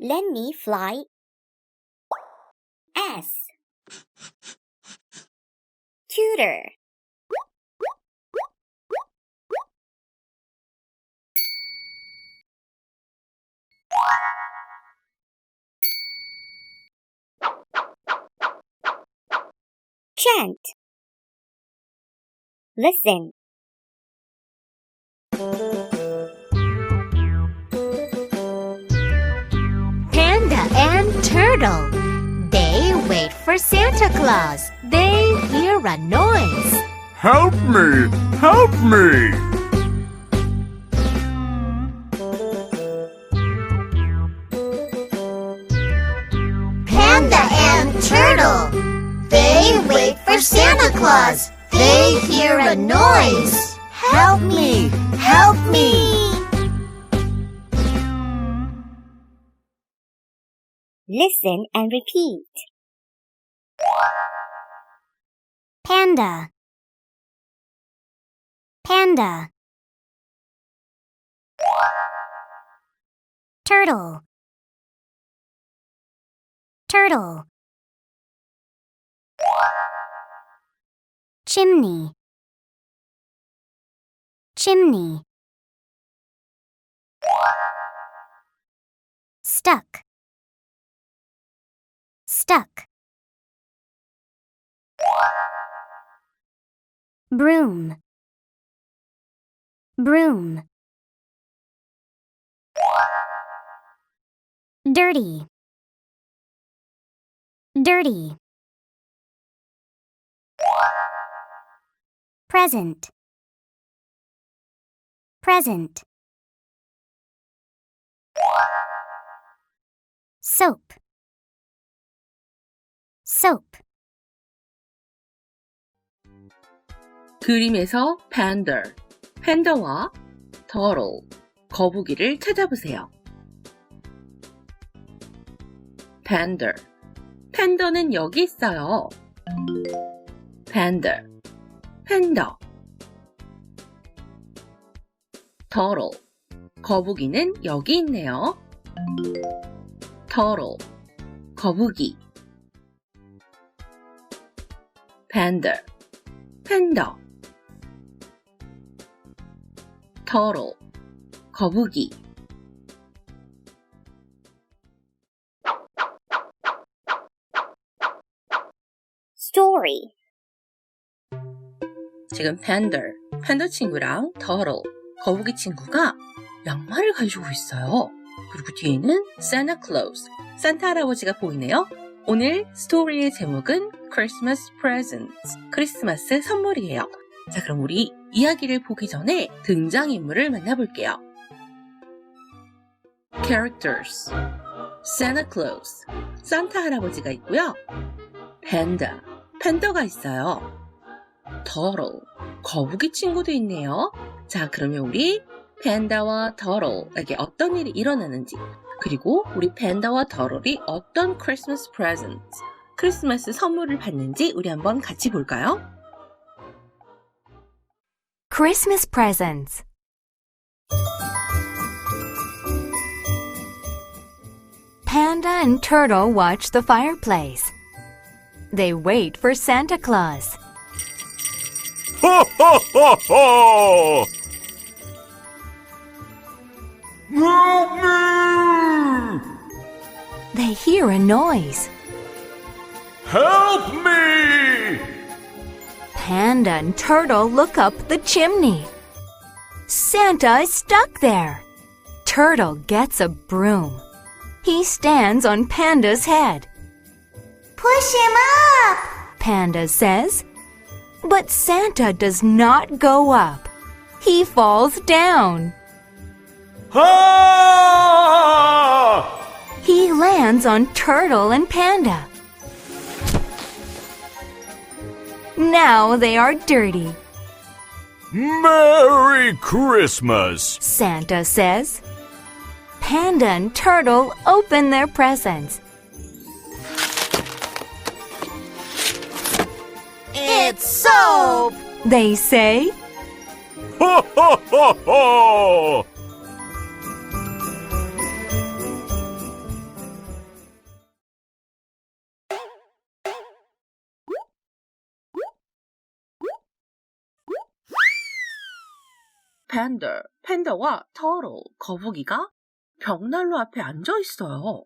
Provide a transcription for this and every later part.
Let me fly. S. Tutor. Chant. Listen. Turtle. They wait for Santa Claus. They hear a noise. Help me! Help me! Panda and Turtle. They wait for Santa Claus. They hear a noise. Help me! Help me! Listen and repeat. Panda. Panda. Turtle. Turtle. Chimney. Chimney. Stuck. Stuck. Broom. Broom. Dirty. Dirty. Present. Present. Soap. Soap. 그림에서 panda, 팬더와 turtle, 거북이를 찾아보세요. panda, 팬더는 여기 있어요. panda, 팬더. turtle, 거북이는 여기 있네요. turtle, 거북이. Panda, 팬더. turtle, 거북이. Story. 지금 팬더, 팬더 친구랑 turtle, 거북이 친구가 양말을 가지고 있어요. 그리고 뒤에는 Santa Claus, 산타 할아버지가 보이네요. 오늘 스토리의 제목은 Christmas Presents, 크리스마스 선물이에요. 자, 그럼 우리 이야기를 보기 전에 등장인물을 만나볼게요. Characters Santa Claus, 산타 할아버지가 있고요. Panda, 팬더가 있어요. Turtle, 거북이 친구도 있네요. 자, 그러면 우리 팬다와 터럴에게 어떤 일이 일어나는지, 그리고 우리 팬다와 터럴이 어떤 크리스마스 프레젠트, 크리스마스 선물을 받는지 우리 한번 같이 볼까요? Christmas presents. Panda and Turtle watch the fireplace. They wait for Santa Claus. Ho, ho, ho, ho! Help me! They hear a noise. Help me! Panda and Turtle look up the chimney. Santa is stuck there. Turtle gets a broom. He stands on Panda's head. Push him up! Panda says. But Santa does not go up. He falls down. Ah! He lands on Turtle and Panda. Now they are dirty, Merry Christmas! Santa says. Panda and Turtle open their presents. It's soap! They say, Ho, ho, ho, ho! Panda, 팬더와 turtle, 거북이가 벽난로 앞에 앉아 있어요.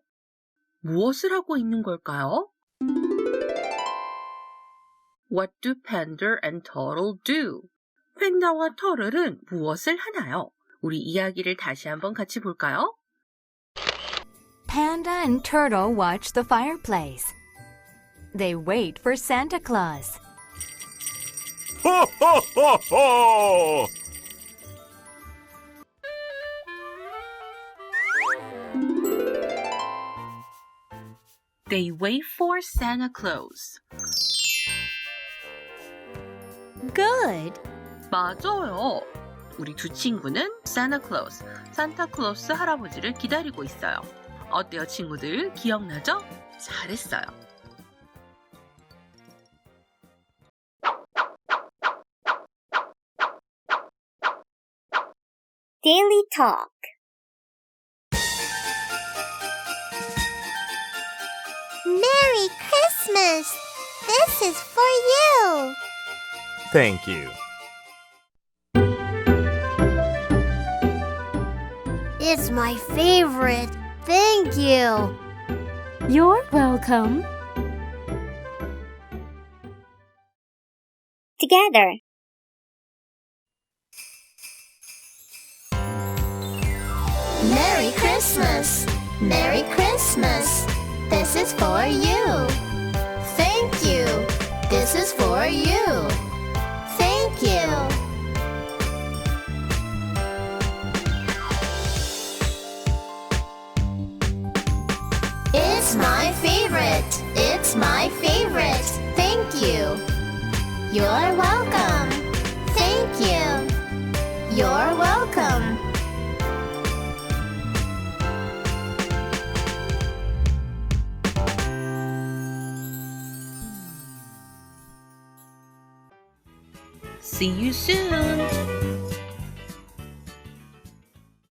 무엇을 하고 있는 걸까요? What do panda and turtle do? 팬다와 터틀은 무엇을 하나요? 우리 이야기를 다시 한번 같이 볼까요? Panda and Turtle watch the fireplace. They wait for Santa Claus. Ho, ho, ho, ho! They wait for Santa Claus. Good. 맞아요. 우리 두 친구는 Santa Claus, 산타 클로스 할아버지를 기다리고 있어요. 어때요, 친구들? 기억나죠? 잘했어요. Daily Talk. Merry Christmas! This is for you! Thank you. It's my favorite. Thank you. You're welcome. Together. Merry Christmas! Merry Christmas! This is for you! Thank you! This is for you! Thank you! It's my favorite! It's my favorite! Thank you! You're welcome! Thank you! You're See you soon!